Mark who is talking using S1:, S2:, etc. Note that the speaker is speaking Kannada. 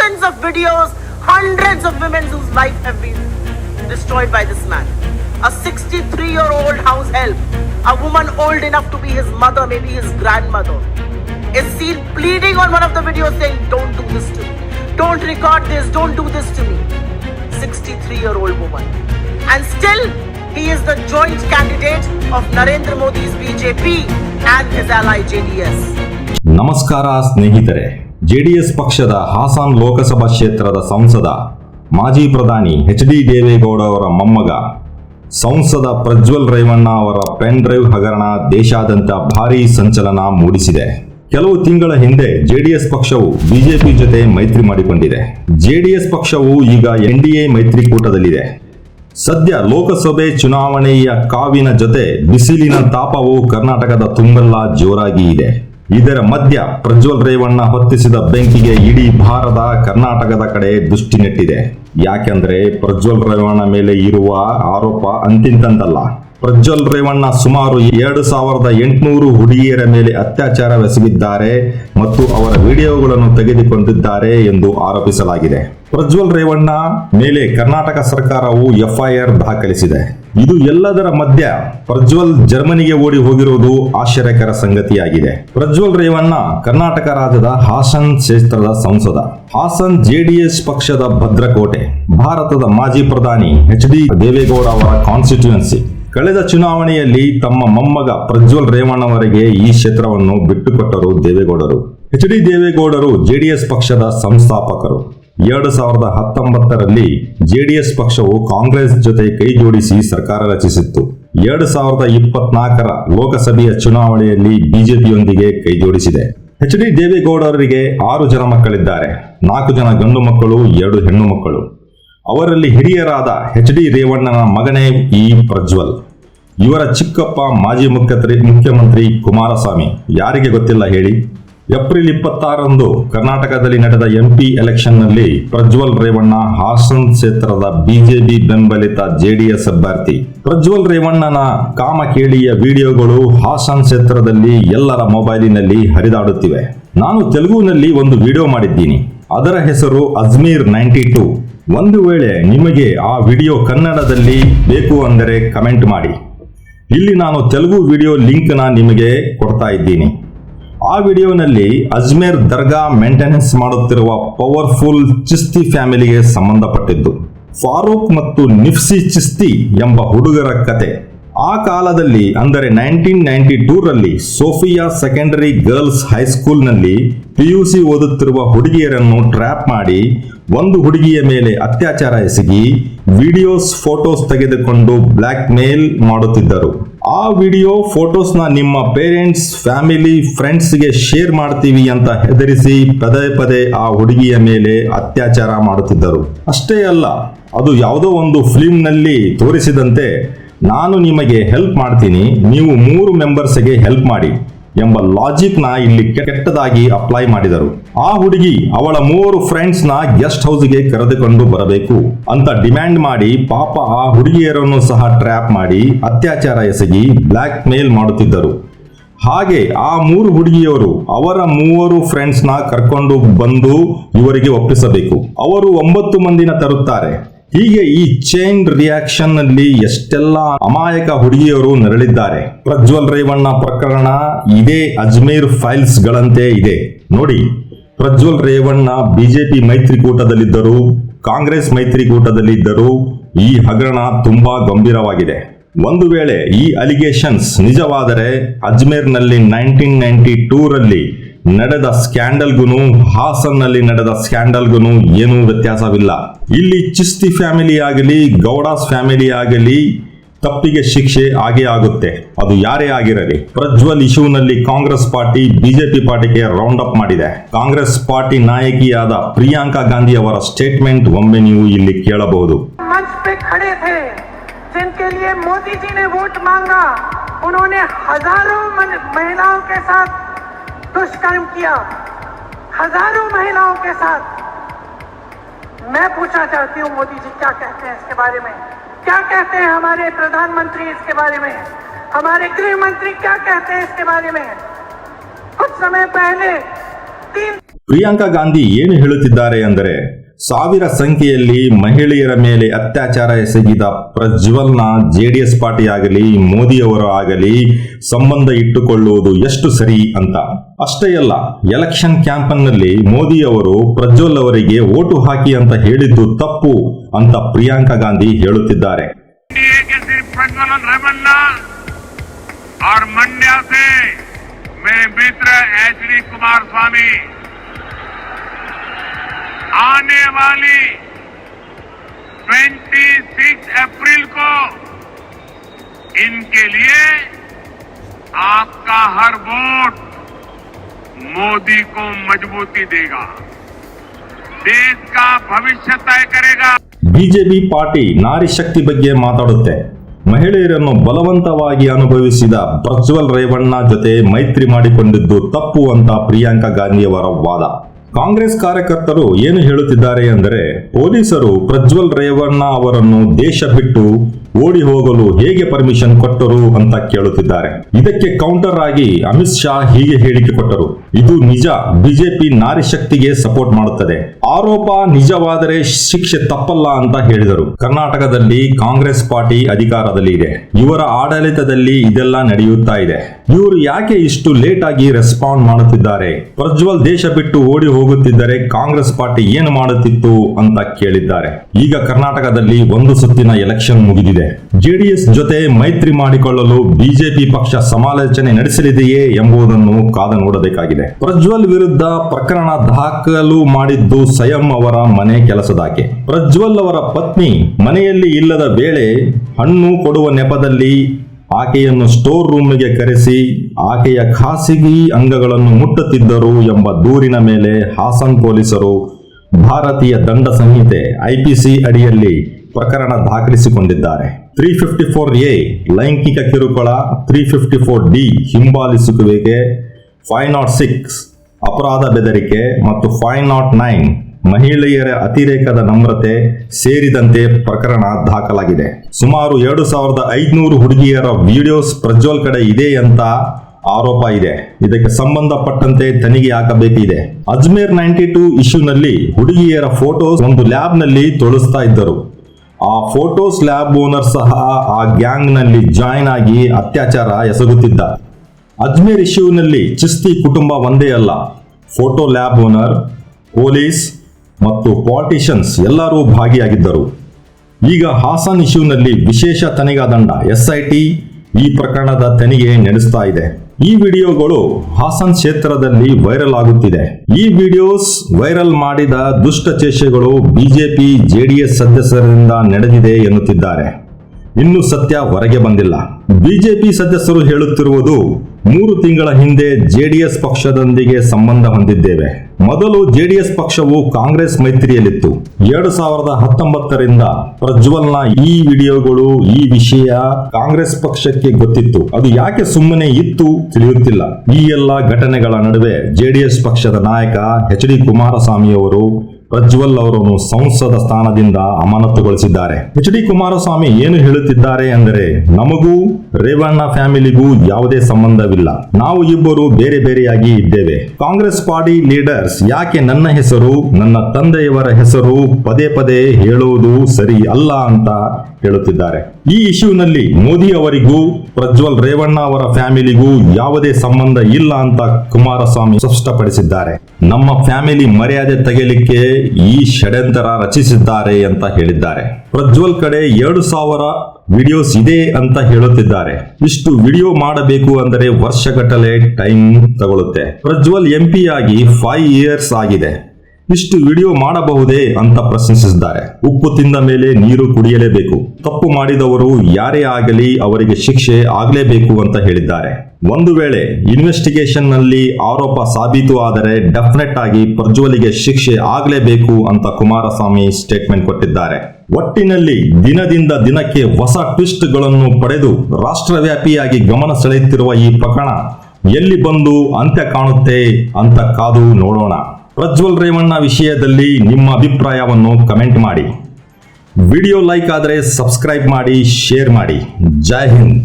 S1: thousands of videos, hundreds of women whose life have been destroyed by this man. A 63 year old house help, a woman old enough to be his mother, maybe his grandmother, is seen pleading on one of the videos saying, Don't do this to me. Don't record this. Don't do this to me. 63 year old woman. And still, he is the joint candidate of Narendra Modi's BJP and his ally JDS.
S2: ನಮಸ್ಕಾರ ಸ್ನೇಹಿತರೆ ಜೆಡಿಎಸ್ ಪಕ್ಷದ ಹಾಸನ್ ಲೋಕಸಭಾ ಕ್ಷೇತ್ರದ ಸಂಸದ ಮಾಜಿ ಪ್ರಧಾನಿ ಎಚ್ ಡಿ ದೇವೇಗೌಡ ಅವರ ಮೊಮ್ಮಗ, ಸಂಸದ ಪ್ರಜ್ವಲ್ ರೇವಣ್ಣ ಅವರ ಪೆನ್ ಡ್ರೈವ್ ಹಗರಣ ದೇಶಾದ್ಯಂತ ಭಾರೀ ಸಂಚಲನ ಮೂಡಿಸಿದೆ. ಕೆಲವು ತಿಂಗಳ ಹಿಂದೆ ಜೆಡಿಎಸ್ ಪಕ್ಷವು ಬಿಜೆಪಿ ಜೊತೆ ಮೈತ್ರಿ ಮಾಡಿಕೊಂಡಿದೆ. ಜೆಡಿಎಸ್ ಪಕ್ಷವು ಈಗ ಎನ್ಡಿಎ ಮೈತ್ರಿಕೂಟದಲ್ಲಿದೆ. ಸದ್ಯ ಲೋಕಸಭೆ ಚುನಾವಣೆಯ ಕಾವಿನ ಜೊತೆ ಬಿಸಿಲಿನ ತಾಪವು ಕರ್ನಾಟಕದ ತುಂಬೆಲ್ಲ ಜೋರಾಗಿ ಇದೆ. ಇದರ ಮಧ್ಯ ಪ್ರಜ್ವಲ್ ರೇವಣ್ಣ ಹೊತ್ತಿಸಿದ ಬೆಂಕಿಗೆ ಇಡೀ ಭಾರತ, ಕರ್ನಾಟಕದ ಕಡೆ ದೃಷ್ಟಿ ನೆಟ್ಟಿದೆ. ಯಾಕೆಂದ್ರೆ ಪ್ರಜ್ವಲ್ ರೇವಣ್ಣ ಮೇಲೆ ಇರುವ ಆರೋಪ ಅಂತಿಂತಂದಲ್ಲ. ಪ್ರಜ್ವಲ್ ರೇವಣ್ಣ ಸುಮಾರು ಎರಡು ಸಾವಿರದ ಎಂಟುನೂರು ಹುಡುಗಿಯರ ಮೇಲೆ ಅತ್ಯಾಚಾರವೆಸಗಿದ್ದಾರೆ ಮತ್ತು ಅವರ ವಿಡಿಯೋಗಳನ್ನು ತೆಗೆದುಕೊಂಡಿದ್ದಾರೆ ಎಂದು ಆರೋಪಿಸಲಾಗಿದೆ. ಪ್ರಜ್ವಲ್ ರೇವಣ್ಣ ಮೇಲೆ ಕರ್ನಾಟಕ ಸರ್ಕಾರವು ಎಫ್ಐಆರ್ ದಾಖಲಿಸಿದೆ. ಇದು ಎಲ್ಲದರ ಮಧ್ಯ ಪ್ರಜ್ವಲ್ ಜರ್ಮನಿಗೆ ಓಡಿ ಹೋಗಿರುವುದು ಆಶ್ಚರ್ಯಕರ ಸಂಗತಿಯಾಗಿದೆ. ಪ್ರಜ್ವಲ್ ರೇವಣ್ಣ ಕರ್ನಾಟಕ ರಾಜ್ಯದ ಹಾಸನ್ ಕ್ಷೇತ್ರದ ಸಂಸದ. ಹಾಸನ್ ಜೆಡಿಎಸ್ ಪಕ್ಷದ ಭದ್ರಕೋಟೆ. ಭಾರತದ ಮಾಜಿ ಪ್ರಧಾನಿ ಎಚ್ ಡಿ ದೇವೇಗೌಡ ಅವರ ಕಾನ್ಸ್ಟಿಟ್ಯೂನ್ಸಿ ಕಳೆದ ಚುನಾವಣೆಯಲ್ಲಿ ತಮ್ಮ ಮೊಮ್ಮಗ ಪ್ರಜ್ವಲ್ ರೇವಣ್ಣವರಿಗೆ ಈ ಕ್ಷೇತ್ರವನ್ನು ಬಿಟ್ಟುಕೊಟ್ಟರು ದೇವೇಗೌಡರು. ಎಚ್ ಡಿ ದೇವೇಗೌಡರು ಜೆಡಿಎಸ್ ಪಕ್ಷದ ಸಂಸ್ಥಾಪಕರು. ಎರಡು ಸಾವಿರದ ಹತ್ತೊಂಬತ್ತರಲ್ಲಿ ಜೆಡಿಎಸ್ ಪಕ್ಷವು ಕಾಂಗ್ರೆಸ್ ಜೊತೆ ಕೈಜೋಡಿಸಿ ಸರ್ಕಾರ ರಚಿಸಿತ್ತು. ಎರಡು ಸಾವಿರದ ಇಪ್ಪತ್ನಾಲ್ಕರ ಲೋಕಸಭೆಯ ಚುನಾವಣೆಯಲ್ಲಿ ಬಿಜೆಪಿಯೊಂದಿಗೆ ಕೈಜೋಡಿಸಿದೆ ಎಚ್ ಡಿ ದೇವೇಗೌಡರಿಗೆ ಆರು ಜನ ಮಕ್ಕಳಿದ್ದಾರೆ. ನಾಲ್ಕು ಜನ ಗಂಡು ಮಕ್ಕಳು, ಎರಡು ಹೆಣ್ಣು ಮಕ್ಕಳು. ಅವರಲ್ಲಿ ಹಿರಿಯರಾದ ಎಚ್ ಡಿ ರೇವಣ್ಣನ ಮಗನೇ ಇ ಪ್ರಜ್ವಲ್. ಇವರ ಚಿಕ್ಕಪ್ಪ, ಮಾಜಿ ಮುಖ್ಯಮಂತ್ರಿ ಕುಮಾರಸ್ವಾಮಿ. ಯಾರಿಗೆ ಗೊತ್ತಿಲ್ಲ ಹೇಳಿ. ಏಪ್ರಿಲ್ ಇಪ್ಪತ್ತಾರಂದು ಕರ್ನಾಟಕದಲ್ಲಿ ನಡೆದ ಎಂಪಿ ಎಲೆಕ್ಷನ್ನಲ್ಲಿ ಪ್ರಜ್ವಲ್ ರೇವಣ್ಣ ಹಾಸನ್ ಕ್ಷೇತ್ರದ ಬಿಜೆಪಿ ಬೆಂಬಲಿತ ಜೆಡಿಎಸ್ ಅಭ್ಯರ್ಥಿ. ಪ್ರಜ್ವಲ್ ರೇವಣ್ಣನ ಕಾಮಕೇಳಿಯ ವಿಡಿಯೋಗಳು ಹಾಸನ್ ಕ್ಷೇತ್ರದಲ್ಲಿ ಎಲ್ಲರ ಮೊಬೈಲಿನಲ್ಲಿ ಹರಿದಾಡುತ್ತಿವೆ. ನಾನು ತೆಲುಗುನಲ್ಲಿ ಒಂದು ವಿಡಿಯೋ ಮಾಡಿದ್ದೀನಿ. ಅದರ ಹೆಸರು ಅಜ್ಮೀರ್ ನೈಂಟಿ ಟೂ. ಒಂದು ವೇಳೆ ನಿಮಗೆ ಆ ವಿಡಿಯೋ ಕನ್ನಡದಲ್ಲಿ ಬೇಕು ಅಂದರೆ ಕಮೆಂಟ್ ಮಾಡಿ. ಇಲ್ಲಿ ನಾನು ತೆಲುಗು ವಿಡಿಯೋ ಲಿಂಕ್ನ ನಿಮಗೆ ಕೊಡ್ತಾ ಇದ್ದೀನಿ. ಆ ವಿಡಿಯೋನಲ್ಲಿ ಅಜ್ಮೇರ್ ದರ್ಗಾ ಮೇಂಟೆನೆನ್ಸ್ ಮಾಡುತ್ತಿರುವ ಪವರ್ಫುಲ್ ಚಿಸ್ತಿ ಫ್ಯಾಮಿಲಿಗೆ ಸಂಬಂಧಪಟ್ಟಿದ್ದು. ಫಾರೂಕ್ ಮತ್ತು ನಿಫ್ಸಿ ಚಿಸ್ತಿ ಎಂಬ ಹುಡುಗರ ಕತೆ. ಆ ಕಾಲದಲ್ಲಿ, ಅಂದರೆ ನೈನ್ಟೀನ್ ನೈನ್ಟಿ ಟೂರಲ್ಲಿ ಸೋಫಿಯಾ ಸೆಕೆಂಡರಿ ಗರ್ಲ್ಸ್ ಹೈಸ್ಕೂಲ್ನಲ್ಲಿ ಪಿಯುಸಿ ಓದುತ್ತಿರುವ ಹುಡುಗಿಯರನ್ನು ಟ್ರ್ಯಾಪ್ ಮಾಡಿ, ಒಂದು ಹುಡುಗಿಯ ಮೇಲೆ ಅತ್ಯಾಚಾರ ಎಸಗಿ ವಿಡಿಯೋಸ್ ಫೋಟೋಸ್ ತೆಗೆದುಕೊಂಡು ಬ್ಲ್ಯಾಕ್ ಮೇಲ್ ಮಾಡುತ್ತಿದ್ದರು. ಆ ವಿಡಿಯೋ ಫೋಟೋಸ್ನ ನಿಮ್ಮ ಪೇರೆಂಟ್ಸ್ ಫ್ಯಾಮಿಲಿ ಫ್ರೆಂಡ್ಸ್ಗೆ ಶೇರ್ ಮಾಡ್ತೀವಿ ಅಂತ ಹೆದರಿಸಿ ಪದೇ ಪದೇ ಆ ಹುಡುಗಿಯ ಮೇಲೆ ಅತ್ಯಾಚಾರ ಮಾಡುತ್ತಿದ್ದರು. ಅಷ್ಟೇ ಅಲ್ಲ, ಅದು ಯಾವುದೋ ಒಂದು ಫಿಲ್ಮ್ನಲ್ಲಿ ತೋರಿಸಿದಂತೆ, ನಾನು ನಿಮಗೆ ಹೆಲ್ಪ್ ಮಾಡ್ತೀನಿ, ನೀವು ಮೂರು ಮೆಂಬರ್ಸ್ಗೆ ಹೆಲ್ಪ್ ಮಾಡಿ. ಎಂಬ ಲಾಜಿಕ್ನ ಇಲ್ಲಿ ಕೆಟ್ಟದಾಗಿ ಅಪ್ಲೈ ಮಾಡಿದರು. ಆ ಹುಡುಗಿ ಅವಳ ಮೂವರು ಫ್ರೆಂಡ್ಸ್ನ ಗೆಸ್ಟ್ ಹೌಸ್ಗೆ ಕರೆದುಕೊಂಡು ಬರಬೇಕು ಅಂತ ಡಿಮ್ಯಾಂಡ್ ಮಾಡಿ ಪಾಪ ಆ ಹುಡುಗಿಯರನ್ನು ಸಹ ಟ್ರ್ಯಾಪ್ ಮಾಡಿ ಅತ್ಯಾಚಾರ ಎಸಗಿ ಬ್ಲ್ಯಾಕ್ ಮೇಲ್ ಮಾಡುತ್ತಿದ್ದರು. ಹಾಗೆ ಆ ಮೂರು ಹುಡುಗಿಯವರು ಅವರ ಮೂವರು ಫ್ರೆಂಡ್ಸ್ನ ಕರ್ಕೊಂಡು ಬಂದು ಇವರಿಗೆ ಒಪ್ಪಿಸಬೇಕು. ಅವರು ಒಂಬತ್ತು ಮಂದಿನ ತರುತ್ತಾರೆ. ಹೀಗೆ ಈ ಚೈನ್ ರಿಯಾಕ್ಷನ್ನಲ್ಲಿ ಎಷ್ಟೆಲ್ಲ ಅಮಾಯಕ ಹುಡುಗಿಯರು ನರಳಿದ್ದಾರೆ. ಪ್ರಜ್ವಲ್ ರೇವಣ್ಣ ಪ್ರಕರಣ ಇದೇ ಅಜ್ಮೇರ್ ಫೈಲ್ಸ್ ಗಳಂತೆ ಇದೆ. ನೋಡಿ, ಪ್ರಜ್ವಲ್ ರೇವಣ್ಣ ಬಿಜೆಪಿ ಮೈತ್ರಿಕೂಟದಲ್ಲಿದ್ದರು, ಕಾಂಗ್ರೆಸ್ ಮೈತ್ರಿಕೂಟದಲ್ಲಿದ್ದರು ಈ ಹಗರಣ ತುಂಬಾ ಗಂಭೀರವಾಗಿದೆ. ಒಂದು ವೇಳೆ ಈ ಅಲಿಗೇಷನ್ಸ್ ನಿಜವಾದರೆ ಅಜ್ಮೇರ್ನಲ್ಲಿ ನೈನ್ಟೀನ್ ನೈನ್ಟಿ ಟೂರಲ್ಲಿ ನಡೆದ ಸ್ಕ್ಯಾಂಡಲ್ಗೂ ಹಾಸನ್ನಲ್ಲಿ ನಡೆದ ಸ್ಕ್ಯಾಂಡಲ್ಗುನು ಏನೂ ವ್ಯತ್ಯಾಸವಿಲ್ಲ. ಇಲ್ಲಿ ಚಿಸ್ತಿ ಫ್ಯಾಮಿಲಿ ಆಗಲಿ, ಗೌಡಾಸ್ ಫ್ಯಾಮಿಲಿ ಆಗಲಿ ತಪ್ಪಿಗೆ ಶಿಕ್ಷೆ ಆಗೇ ಆಗುತ್ತೆ. ಅದು ಯಾರೇ ಆಗಿರಲಿ, ಪ್ರಜ್ವಲ್ ಇಶ್ಯೂನಲ್ಲಿ ಕಾಂಗ್ರೆಸ್ ಪಾರ್ಟಿ ಬಿಜೆಪಿ ಪಾರ್ಟಿಗೆ ರೌಂಡ್ ಅಪ್ ಮಾಡಿದೆ. ಕಾಂಗ್ರೆಸ್ ಪಾರ್ಟಿ ನಾಯಕಿಯಾದ ಪ್ರಿಯಾಂಕಾ ಗಾಂಧಿ ಅವರ ಸ್ಟೇಟ್ಮೆಂಟ್ ಒಮ್ಮೆ ನೀವು ಇಲ್ಲಿ ಕೇಳಬಹುದು.
S1: मंच दुष्कर्म किया हजारों महिलाओं के साथ मैं पूछना चाहती हूँ मोदी जी क्या कहते हैं इसके बारे में क्या कहते हैं हमारे प्रधानमंत्री इसके बारे में हमारे गृह मंत्री क्या कहते हैं इसके बारे में कुछ समय पहले तीन
S2: ಪ್ರಿಯಾಂಕಾ ಗಾಂಧಿ ಏನು ಹೇಳುತ್ತಿದ್ದಾರೆ ಅಂದರೆ ಸಾವಿರ ಸಂಖ್ಯೆಯಲ್ಲಿ ಮಹಿಳೆಯರ ಮೇಲೆ ಅತ್ಯಾಚಾರ ಎಸಗಿದ ಪ್ರಜ್ವಲ್ನ ಜೆಡಿಎಸ್ ಪಾರ್ಟಿ ಆಗಲಿ, ಮೋದಿಯವರು ಆಗಲಿ ಸಂಬಂಧ ಇಟ್ಟುಕೊಳ್ಳುವುದು ಎಷ್ಟು ಸರಿ ಅಂತ. ಅಷ್ಟೇ ಅಲ್ಲ, ಎಲೆಕ್ಷನ್ ಕ್ಯಾಂಪನ್ನಲ್ಲಿ ಮೋದಿಯವರು ಪ್ರಜ್ವಲ್ ಅವರಿಗೆ ಓಟು ಹಾಕಿ ಅಂತ ಹೇಳಿದ್ದು ತಪ್ಪು ಅಂತ ಪ್ರಿಯಾಂಕಾ ಗಾಂಧಿ ಹೇಳುತ್ತಿದ್ದಾರೆ.
S3: ಮಂಡ್ಯ आने वाली 26 अप्रैल को इनके लिए आपका हर वोट मोदी को मजबूती देगा देश का भविष्य तय करेगा
S2: ಬಿಜೆಪಿ ಪಾರ್ಟಿ ನಾರಿ ಶಕ್ತಿ ಬಗ್ಗೆ ಮಾತಾಡುತ್ತೆ ಮಹಿಳೆಯರನ್ನು ಬಲವಂತವಾಗಿ ಅನುಭವಿಸಿದ ಪ್ರಜ್ವಲ್ ರೇವಣ್ಣ ಜೊತೆ ಮೈತ್ರಿ ಮಾಡಿಕೊಂಡಿದ್ದು ತಪ್ಪು ಅಂತ ಪ್ರಿಯಾಂಕಾ ಗಾಂಧಿಯವರ ವಾದ ಕಾಂಗ್ರೆಸ್ ಕಾರ್ಯಕರ್ತರು ಏನು ಹೇಳುತ್ತಿದ್ದಾರೆ ಅಂದರೆ ಪೊಲೀಸರು ಪ್ರಜ್ವಲ್ ರೇವಣ್ಣ ಅವರನ್ನು ದೇಶ ಬಿಟ್ಟು ಓಡಿ ಹೋಗಲು ಹೇಗೆ ಪರ್ಮಿಷನ್ ಕೊಟ್ಟರು ಅಂತ ಕೇಳುತ್ತಿದ್ದಾರೆ. ಇದಕ್ಕೆ ಕೌಂಟರ್ ಆಗಿ ಅಮಿತ್ ಶಾ ಹೀಗೆ ಹೇಳಿಕೆ ಕೊಟ್ಟರು. ಇದು ನಿಜ, ಬಿಜೆಪಿ ನಾರಿ ಶಕ್ತಿಗೆ ಸಪೋರ್ಟ್ ಮಾಡುತ್ತದೆ. ಆರೋಪ ನಿಜವಾದರೆ ಶಿಕ್ಷೆ ತಪ್ಪಲ್ಲ ಅಂತ ಹೇಳಿದರು. ಕರ್ನಾಟಕದಲ್ಲಿ ಕಾಂಗ್ರೆಸ್ ಪಾರ್ಟಿ ಅಧಿಕಾರದಲ್ಲಿ ಇದೆ. ಇವರ ಆಡಳಿತದಲ್ಲಿ ಇದೆಲ್ಲ ನಡೆಯುತ್ತಾ ಇದೆ. ಇವರು ಯಾಕೆ ಇಷ್ಟು ಲೇಟ್ ಆಗಿ ರೆಸ್ಪಾಂಡ್ ಮಾಡುತ್ತಿದ್ದಾರೆ? ಪ್ರಜ್ವಲ್ ದೇಶ ಬಿಟ್ಟು ಓಡಿ ಹೋಗುತ್ತಿದ್ದರೆ ಕಾಂಗ್ರೆಸ್ ಪಾರ್ಟಿ ಏನು ಮಾಡುತ್ತಿತ್ತು ಅಂತ ಕೇಳಿದ್ದಾರೆ. ಈಗ ಕರ್ನಾಟಕದಲ್ಲಿ ಒಂದು ಸುತ್ತಿನ ಎಲೆಕ್ಷನ್ ಮುಗಿದಿದೆ. ಜೆಡಿಎಸ್ ಜೊತೆ ಮೈತ್ರಿ ಮಾಡಿಕೊಳ್ಳಲು ಬಿಜೆಪಿ ಪಕ್ಷ ಸಮಾಲೋಚನೆ ನಡೆಸಲಿದೆಯೇ ಎಂಬುದನ್ನು ಕಾದ ನೋಡಬೇಕಾಗಿದೆ. ಪ್ರಜ್ವಲ್ ವಿರುದ್ಧ ಪ್ರಕರಣ ದಾಖಲು ಮಾಡಿದ್ದು ಸ್ವಯಂ ಅವರ ಮನೆ ಕೆಲಸದಾಕೆ. ಪ್ರಜ್ವಲ್ ಅವರ ಪತ್ನಿ ಮನೆಯಲ್ಲಿ ಇಲ್ಲದ ವೇಳೆ ಹಣ್ಣು ಕೊಡುವ ನೆಪದಲ್ಲಿ ಆಕೆಯನ್ನು ಸ್ಟೋರ್ ರೂಮ್ಗೆ ಕರೆಸಿ ಆಕೆಯ ಖಾಸಗಿ ಅಂಗಗಳನ್ನು ಮುಟ್ಟುತ್ತಿದ್ದರು ಎಂಬ ದೂರಿನ ಮೇಲೆ ಹಾಸನ್ ಪೊಲೀಸರು ಭಾರತೀಯ ದಂಡ ಸಂಹಿತೆ ಐಪಿಸಿ ಅಡಿಯಲ್ಲಿ ಪ್ರಕರಣ ದಾಖಲಿಸಿಕೊಂಡಿದ್ದಾರೆ. ತ್ರೀ ಫಿಫ್ಟಿ ಫೋರ್ ಎ ಲೈಂಗಿಕ ಕಿರುಕುಳ, ತ್ರೀ ಫಿಫ್ಟಿ ಫೋರ್ ಡಿ ಹಿಂಬಾಲಿಸುವಿಕೆ ಫೈವ್ ನಾಟ್ ಸಿಕ್ಸ್ ಅಪರಾಧ ಬೆದರಿಕೆ ಮತ್ತು ಫೈವ್ ನಾಟ್ ನೈನ್ ಮಹಿಳೆಯರ ಅತಿರೇಕದ ನಮ್ರತೆ ಸೇರಿದಂತೆ ಪ್ರಕರಣ ದಾಖಲಾಗಿದೆ. ಸುಮಾರು ಎರಡು ಸಾವಿರದ ಐದುನೂರು ಹುಡುಗಿಯರ ವಿಡಿಯೋಸ್ ಪ್ರಜ್ವಲ್ ಕಡೆ ಇದೆ ಅಂತ ಆರೋಪ ಇದೆ. ಇದಕ್ಕೆ ಸಂಬಂಧಪಟ್ಟಂತೆ ತನಿಖೆ ಹಾಕಬೇಕಿದೆ ಅಜ್ಮೇರ್ ನೈಂಟಿ ಟೂ ಇಶ್ಯೂನಲ್ಲಿ ಹುಡುಗಿಯರ ಫೋಟೋಸ್ ಒಂದು ಲ್ಯಾಬ್ನಲ್ಲಿ ತೊಳಸ್ತಾ ಇದ್ದರು. ಆ ಫೋಟೋಸ್ ಲ್ಯಾಬ್ ಓನರ್ ಸಹ ಆ ಗ್ಯಾಂಗ್ನಲ್ಲಿ ಜಾಯಿನ್ ಆಗಿ ಅತ್ಯಾಚಾರ ಎಸಗುತ್ತಿದ್ದ. ಅಜ್ಮೇರ್ ಇಶ್ಯೂನಲ್ಲಿ ಚಿಸ್ತಿ ಕುಟುಂಬ ಒಂದೇ ಅಲ್ಲ. ಫೋಟೋ ಲ್ಯಾಬ್ ಓನರ್, ಪೊಲೀಸ್ ಮತ್ತು ಪಾಲಿಟಿಷಿಯನ್ಸ್ ಎಲ್ಲರೂ ಭಾಗಿಯಾಗಿದ್ದರು. ಈಗ ಹಾಸನ್ ಇಶ್ಯೂನಲ್ಲಿ ವಿಶೇಷ ತನಿಖಾ ತಂಡ ಎಸ್ಐಟಿ, ಈ ಪ್ರಕರಣದ ತನಿಖೆ ನಡೆಸ್ತಾ ಇದೆ. ಈ ವಿಡಿಯೋಗಳು ಹಾಸನ್ ಕ್ಷೇತ್ರದಲ್ಲಿ ವೈರಲ್ ಆಗುತ್ತಿದೆ. ಈ ವಿಡಿಯೋಸ್ ವೈರಲ್ ಮಾಡಿದ ದುಷ್ಟಚೇಷೆಗಳು ಬಿಜೆಪಿ, ಜೆಡಿಎಸ್ ಸದಸ್ಯರಿಂದ ನಡೆದಿದೆ ಎನ್ನುತ್ತಿದ್ದಾರೆ. ಇನ್ನು ಸತ್ಯ ಹೊರಗೆ ಬಂದಿಲ್ಲ. ಬಿಜೆಪಿ ಸದಸ್ಯರು ಹೇಳುತ್ತಿರುವುದು ಮೂರು ತಿಂಗಳ ಹಿಂದೆ ಜೆಡಿಎಸ್ ಪಕ್ಷದೊಂದಿಗೆ ಸಂಬಂಧ ಹೊಂದಿದ್ದೇವೆ. ಮೊದಲು ಜೆಡಿಎಸ್ ಪಕ್ಷವು ಕಾಂಗ್ರೆಸ್ ಮೈತ್ರಿಯಲ್ಲಿತ್ತು. ಎರಡು ಸಾವಿರದ ಹತ್ತೊಂಬತ್ತರಿಂದ ಪ್ರಜ್ವಲ್ನ ಈ ವಿಡಿಯೋಗಳು ಈ ವಿಷಯ ಕಾಂಗ್ರೆಸ್ ಪಕ್ಷಕ್ಕೆ ಗೊತ್ತಿತ್ತು. ಅದು ಯಾಕೆ ಸುಮ್ಮನೆ ಇತ್ತು ತಿಳಿಯುತ್ತಿಲ್ಲ. ಈ ಎಲ್ಲ ಘಟನೆಗಳ ನಡುವೆ ಜೆಡಿಎಸ್ ಪಕ್ಷದ ನಾಯಕ ಎಚ್ ಡಿ ಕುಮಾರಸ್ವಾಮಿ ಅವರು ಪ್ರಜ್ವಲ್ ಅವರನ್ನು ಸಂಸದ ಸ್ಥಾನದಿಂದ ಅಮಾನತುಗೊಳಿಸಿದ್ದಾರೆ. ಎಚ್ ಡಿ ಕುಮಾರಸ್ವಾಮಿ ಏನು ಹೇಳುತ್ತಿದ್ದಾರೆ ಅಂದರೆ, ನಮಗೂ ರೇವಣ್ಣ ಫ್ಯಾಮಿಲಿಗೂ ಯಾವುದೇ ಸಂಬಂಧವಿಲ್ಲ. ನಾವು ಇಬ್ಬರು ಬೇರೆ ಬೇರೆಯಾಗಿ ಇದ್ದೇವೆ. ಕಾಂಗ್ರೆಸ್ ಪಾರ್ಟಿ ಲೀಡರ್ಸ್ ಯಾಕೆ ನನ್ನ ಹೆಸರು, ನನ್ನ ತಂದೆಯವರ ಹೆಸರು ಪದೇ ಪದೇ ಹೇಳುವುದು ಸರಿ ಅಲ್ಲ ಅಂತ ಹೇಳುತ್ತಿದ್ದಾರೆ. ಈ ಇಶ್ಯೂನಲ್ಲಿ ಮೋದಿ ಅವರಿಗೂ, ಪ್ರಜ್ವಲ್ ರೇವಣ್ಣ ಅವರ ಫ್ಯಾಮಿಲಿಗೂ ಯಾವುದೇ ಸಂಬಂಧ ಇಲ್ಲ ಅಂತ ಕುಮಾರಸ್ವಾಮಿ ಸ್ಪಷ್ಟಪಡಿಸಿದ್ದಾರೆ. ನಮ್ಮ ಫ್ಯಾಮಿಲಿ ಮರ್ಯಾದೆ ತೆಗೆಯಲಿಕ್ಕೆ ಈ ಷಡ್ಯಂತರ ರಚಿಸಿದ್ದಾರೆ ಅಂತ ಹೇಳಿದ್ದಾರೆ. ಪ್ರಜ್ವಲ್ ಕಡೆ ಎರಡು ಸಾವಿರ ವಿಡಿಯೋಸ್ ಇದೆ ಅಂತ ಹೇಳುತ್ತಿದ್ದಾರೆ. ಇಷ್ಟು ವಿಡಿಯೋ ಮಾಡಬೇಕು ಅಂದರೆ ವರ್ಷಗಟ್ಟಲೆ ಟೈಮ್ ತಗೊಳ್ಳುತ್ತೆ ಪ್ರಜ್ವಲ್ ಎಂಪಿ ಆಗಿ ಫೈವ್ ಇಯರ್ಸ್ ಆಗಿದೆ. ಇಷ್ಟು ವಿಡಿಯೋ ಮಾಡಬಹುದೇ ಅಂತ ಪ್ರಶ್ನಿಸಿದ್ದಾರೆ. ಉಪ್ಪು ತಿಂದ ಮೇಲೆ ನೀರು ಕುಡಿಯಲೇಬೇಕು. ತಪ್ಪು ಮಾಡಿದವರು ಯಾರೇ ಆಗಲಿ ಅವರಿಗೆ ಶಿಕ್ಷೆ ಆಗಲೇಬೇಕು ಅಂತ ಹೇಳಿದ್ದಾರೆ. ಒಂದು ವೇಳೆ ಇನ್ವೆಸ್ಟಿಗೇಷನ್ನಲ್ಲಿ ಆರೋಪ ಸಾಬೀತು ಆದರೆ ಡೆಫಿನೆಟ್ ಆಗಿ ಪ್ರಜ್ವಲಿಗೆ ಶಿಕ್ಷೆ ಆಗಲೇಬೇಕು ಅಂತ ಕುಮಾರಸ್ವಾಮಿ ಸ್ಟೇಟ್ಮೆಂಟ್ ಕೊಟ್ಟಿದ್ದಾರೆ. ಒಟ್ಟಿನಲ್ಲಿ ದಿನದಿಂದ ದಿನಕ್ಕೆ ಹೊಸ ಟ್ವಿಸ್ಟ್ಗಳನ್ನು ಪಡೆದು ರಾಷ್ಟ್ರವ್ಯಾಪಿಯಾಗಿ ಗಮನ ಸೆಳೆಯುತ್ತಿರುವ ಈ ಪ್ರಕರಣ ಎಲ್ಲಿ ಬಂದು ಅಂತ್ಯ ಕಾಣುತ್ತೆ ಅಂತ ಕಾದು ನೋಡೋಣ. ಪ್ರಜ್ವಲ್ ರೇವಣ್ಣ ವಿಷಯದಲ್ಲಿ ನಿಮ್ಮ ಅಭಿಪ್ರಾಯವನ್ನು ಕಮೆಂಟ್ ಮಾಡಿ. ವಿಡಿಯೋ ಲೈಕ್ ಆದರೆ ಸಬ್ಸ್ಕ್ರೈಬ್ ಮಾಡಿ, ಶೇರ್ ಮಾಡಿ. ಜೈ ಹಿಂದ್.